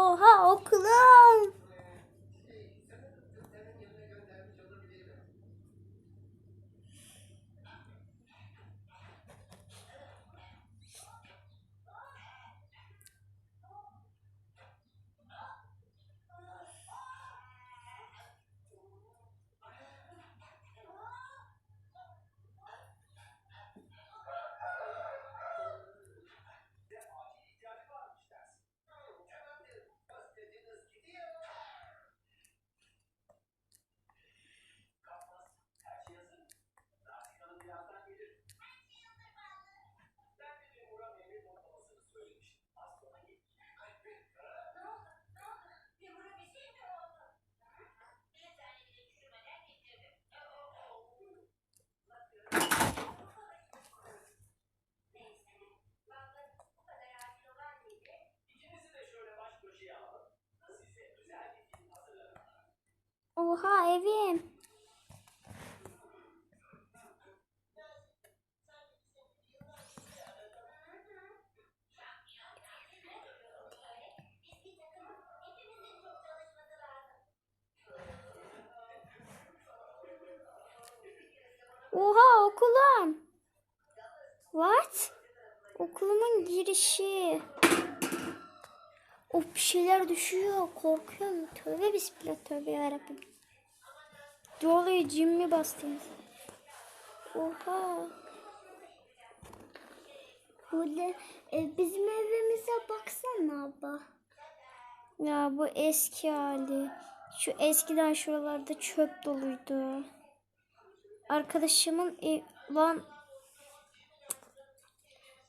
Oha okulum. Oha evim. Oha okulum. What? Okulumun girişi. Of bir şeyler düşüyor. Korkuyorum. Tövbe bismillah tövbe yarabbim. Oluyor? Cim mi bastınız? Oha. Burada e, bizim evimize baksana abla. Ya bu eski hali. Şu eskiden şuralarda çöp doluydu. Arkadaşımın. Lan...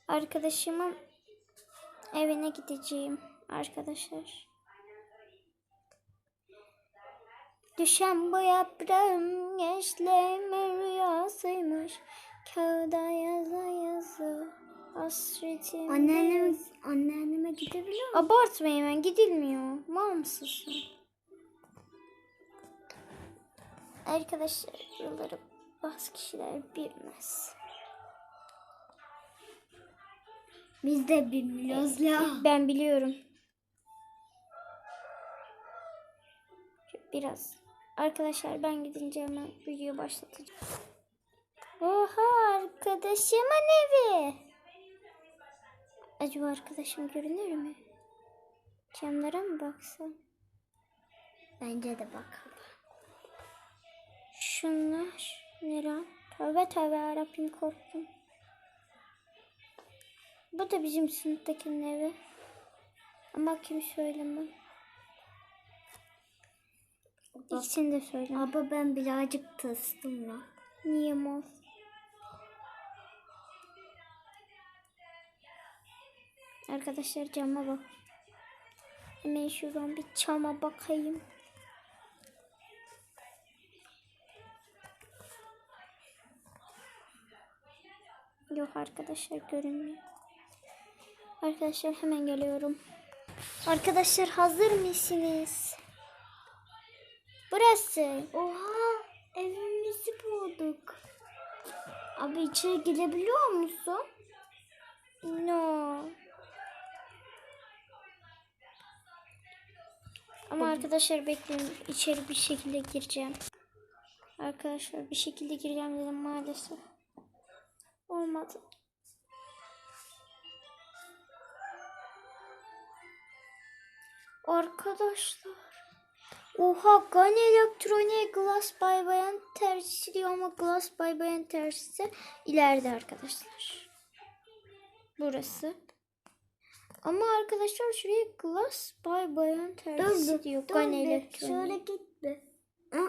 Arkadaşımın evine gideceğim arkadaşlar. Düşen bu yaprağım gençliğimin rüyasıymış. Kağıda yaza yazı hasretim. Anneanneme, anneanneme gidebiliyor musun? Abartma hemen gidilmiyor. Mal mısın sen? Arkadaşlar buraları bazı kişiler bilmez. Biz de bilmiyoruz ya. Ben biliyorum. Biraz. Arkadaşlar ben gidince hemen video başlatacağım. Oha arkadaşımın evi. Acaba arkadaşım görünür mü? Camlara mı baksam? Bence de bakalım. Şunlar ne lan? Tövbe tövbe yarabbim korktum. Bu da bizim sınıftakinin evi. Ama kim söylemem. İkisini de söyleme. Abla ben birazcık tırstım ya. Niye mor? Arkadaşlar cama bak. Hemen şuradan bir çama bakayım. Yok arkadaşlar görünmüyor. Arkadaşlar hemen geliyorum. Arkadaşlar hazır mısınız? Burası. Oha evimizi bulduk. Abi içeri girebiliyor musun? No. Ama arkadaşlar bekleyin. içeri bir şekilde gireceğim. Arkadaşlar bir şekilde gireceğim dedim maalesef. Olmadı. Arkadaşlar. Oha Gun Electronic Glass by Bayan tersisi diyor ama Glass by Bayan tersisi ileride arkadaşlar. Burası. Ama arkadaşlar şuraya Glass by Bayan tersisi diyor. dur Gun Electronic. Şöyle git bir. Ha?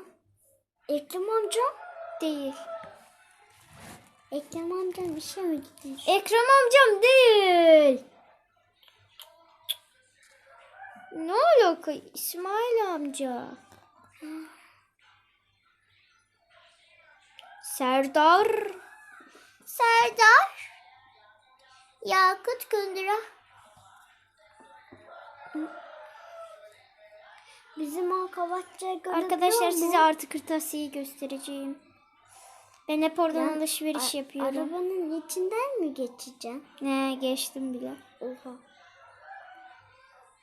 Ekrem amca? Değil. Ekrem amca bir şey mi gitmiş? Ekrem amcam değil. Ne alaka İsmail amca? Serdar. Serdar. Yakut Gündür'a. Bizim arkadaşlar Arkadaşlar size artık kırtasiyeyi göstereceğim. Ben hep oradan Ya, alışveriş yapıyorum. Arabanın içinden mi geçeceğim? Ne geçtim bile. Oha.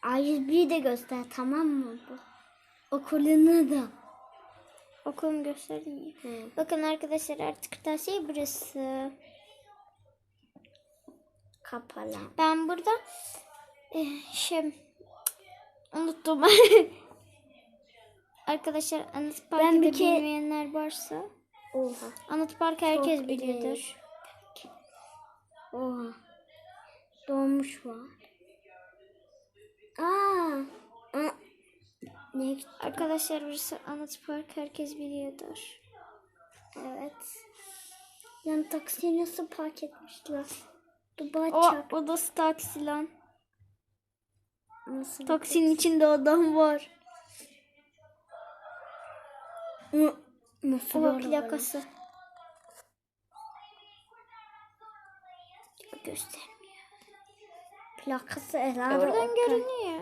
A101'i de göster tamam mı bu? Okulunu da. Okulumu gösterdim ya. He. Bakın arkadaşlar artık kırtasiye burası. Kapalı. Ben burada eh, şey unuttum. arkadaşlar Anıt Park'ı Ben da bir ke- bilmeyenler varsa Oha. Anıt Park herkes Çok biliyordur. Oha. Doğmuş var. Aa. Aa. Ne? Arkadaşlar burası Anıt Park herkes biliyordur. Evet. Yan taksiyi nasıl park etmişler? Dubai O çarp. odası taksi lan. Nasıl? Taksinin içinde adam var. Hı, Nasıl araba plakası. Göstermiyor. lan? Plakası herhalde. Oradan Opel- görünüyor.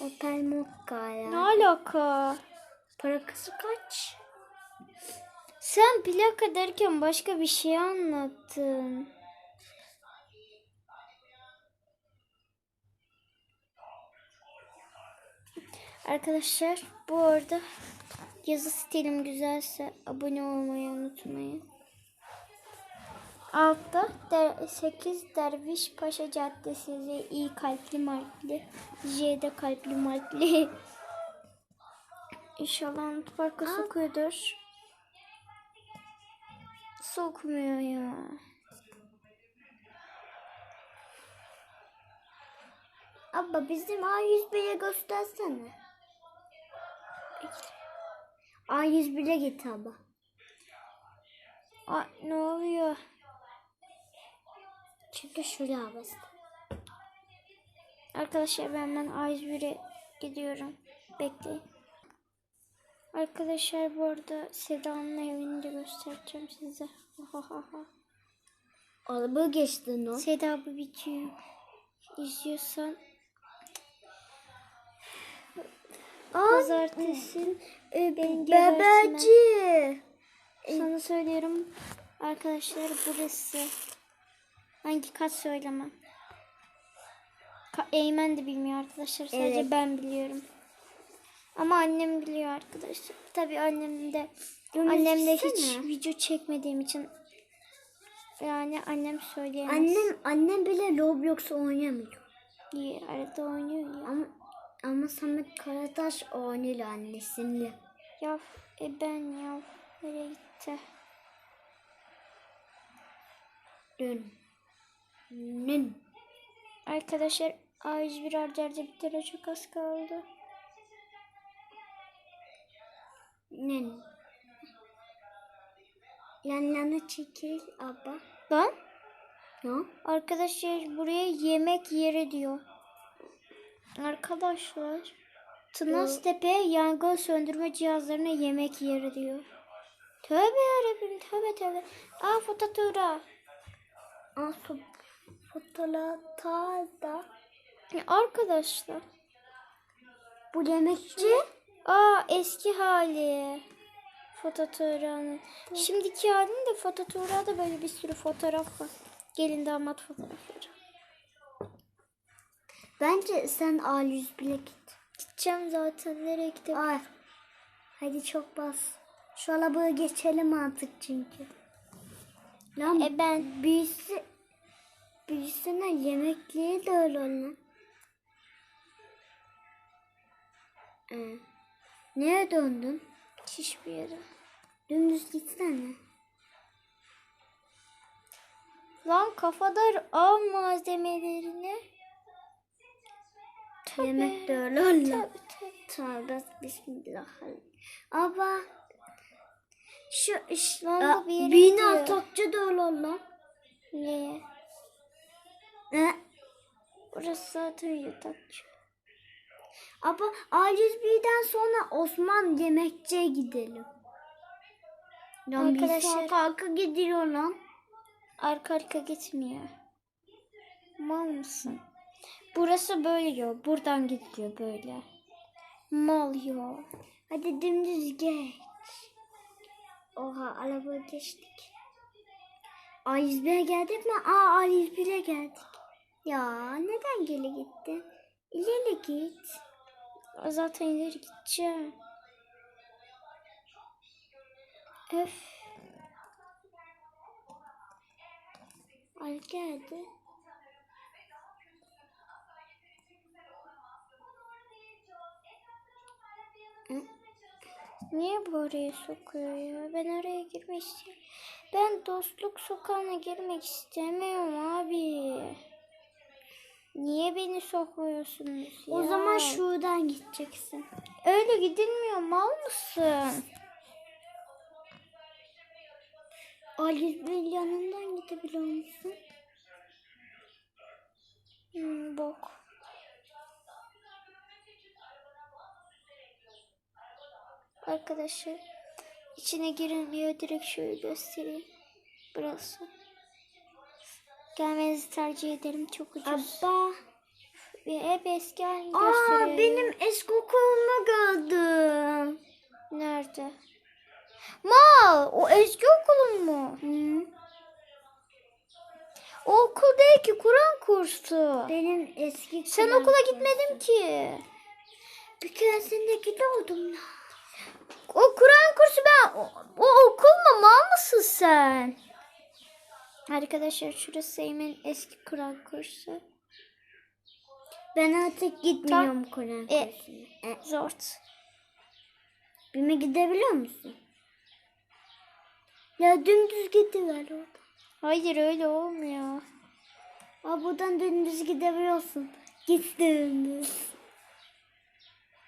Opel Mokka ya. Ne alaka? Plakası kaç? Sen plaka derken başka bir şey anlattın. Arkadaşlar bu arada yazı stilim güzelse abone olmayı unutmayın. Altta der, 8 Derviş Paşa Caddesi iyi kalpli markli J'de kalpli markli İnşallah Anıt Park'a sokuyordur. Sokmuyor ya. Abla bizim A101'e göstersene. A101'e git abla. Aa, ne oluyor? Çünkü şuraya bas. Arkadaşlar ben ben A101'e gidiyorum. Bekleyin. Arkadaşlar bu arada Seda'nın evini de göstereceğim size. Araba geçtin o. Seda bu videoyu izliyorsan Pazartesi beni gebertme. Bebeci. Sana söylüyorum arkadaşlar burası. Hangi kat söylemem. Ka- Eymen de bilmiyor arkadaşlar. Sadece Evet. ben biliyorum. Ama annem biliyor arkadaşlar. Tabii annem de Dönüş annemle hiç gitsene. video çekmediğim için yani annem söyleyemez. Annem annem bile Roblox oynamıyor. İyi, arada oynuyor ya. Ama ama Samet Karataş oynuyor annesiyle. Ya e ben ya nereye gitti? Dün. Dün. Arkadaşlar A101 arda arda bir çok az kaldı. Dün. Yan yana çekil abla. Lan Ne? arkadaşlar buraya yemek yeri diyor. Arkadaşlar Tınaztepe yangın söndürme cihazlarına yemek yeri diyor. Tövbe yarabbim tövbe tövbe. Aa fotoğrafı. Aa, fo- fotoğrafta da Arkadaşlar. bu yemekçi Aa eski hali. Fotoğrafının. Şimdiki halinde fotoğrafta böyle bir sürü fotoğraf var. Gelin damat fotoğrafları. Bence sen A101'e git. Gideceğim zaten nereye gideyim? Ay. Hadi çok bas. Şu arabayı geçelim artık çünkü. Lan E ben büyüsü büyüsüne yemekliği de öyle lan. Ee, neye döndün? hiçbir yere. Dümdüz gitsene. Lan kafadar al malzemelerini. Yemek de öyle lan. Tövbe tövbe. Tövbe bismillah. Ama şu bu bir yere bina tokçu da öyle lan. Neye? Ne? Burası zaten yatakçı. Ama A101'den sonra Osman yemekçiye gidelim. Lan bir Arkadaşlar- saat arka gidiyor lan. Arka arka gitmiyor. Mal mısın? Burası böyle yol. Buradan gidiyor böyle. Mal yol. Hadi dümdüz geç. Oha araba geçtik. A101'e geldik mi? Aa A101'e geldik. Ya neden geri gittin? İleri git. Zaten ileri gideceğim. Öf. Ay geldi. Niye bu oraya sokuyor ya? Ben oraya girmek istiyorum. Ben dostluk sokağına girmek istemiyorum abi. Niye beni sokuyorsunuz ya? O zaman şuradan gideceksin. Öyle gidilmiyor mal mısın? Ali'nin yanından gidebiliyor musun? Hmm, bok. Arkadaşlar içine girilmiyor direkt şöyle göstereyim. Burası. Gelmenizi tercih ederim çok ucuz. Abba. Ve hep eski halini Aa gösteriyor. benim eski okulumu gördüm. Nerede? Mal o eski okulun mu? Hı. O okul değil ki Kur'an kursu. Benim eski Sen okula gitmedin ki. Bir keresinde gidiyordum ya. O Kur'an kursu ben o, o okul mu mal mısın sen? Arkadaşlar şurası Eymen'in eski Kur'an kursu. Ben artık gitmiyorum Kur'an E. kursuna. E, Zort. Bime gidebiliyor musun? Ya dümdüz gidiver orada. Hayır öyle olmuyor. Aa, buradan dümdüz gidebiliyorsun. Git dümdüz.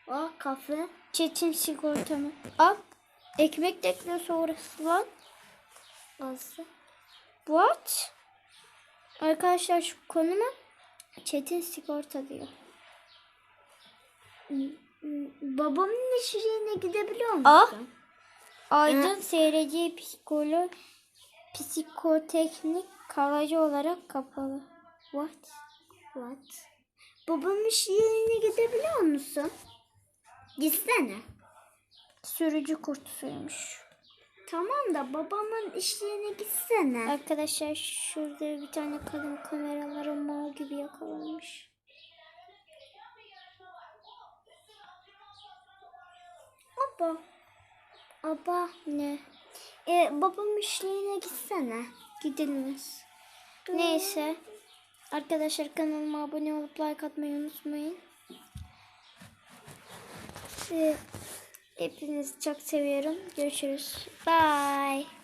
Aa kafe. Çetin sigortamı. Al. Ekmek teknesi orası lan. Nasıl? What? Arkadaşlar şu konuma Çetin sigorta diyor. Babamın iş yerine gidebiliyor musun? Ah. Aydın SRC psikolo psikoteknik kalıcı olarak kapalı. What? What? Babamın iş yerine gidebiliyor musun? Gitsene. Sürücü kurtusuymuş. Tamam da babamın iş yerine gitsene. Arkadaşlar şurada bir tane kadın kameralara mal gibi yakalanmış. Baba. Baba. Ne? E, babamın iş yerine gitsene. Gidilmez. Neyse. Arkadaşlar kanalıma abone olup like atmayı unutmayın. Hepinizi çok seviyorum. Görüşürüz. Bye.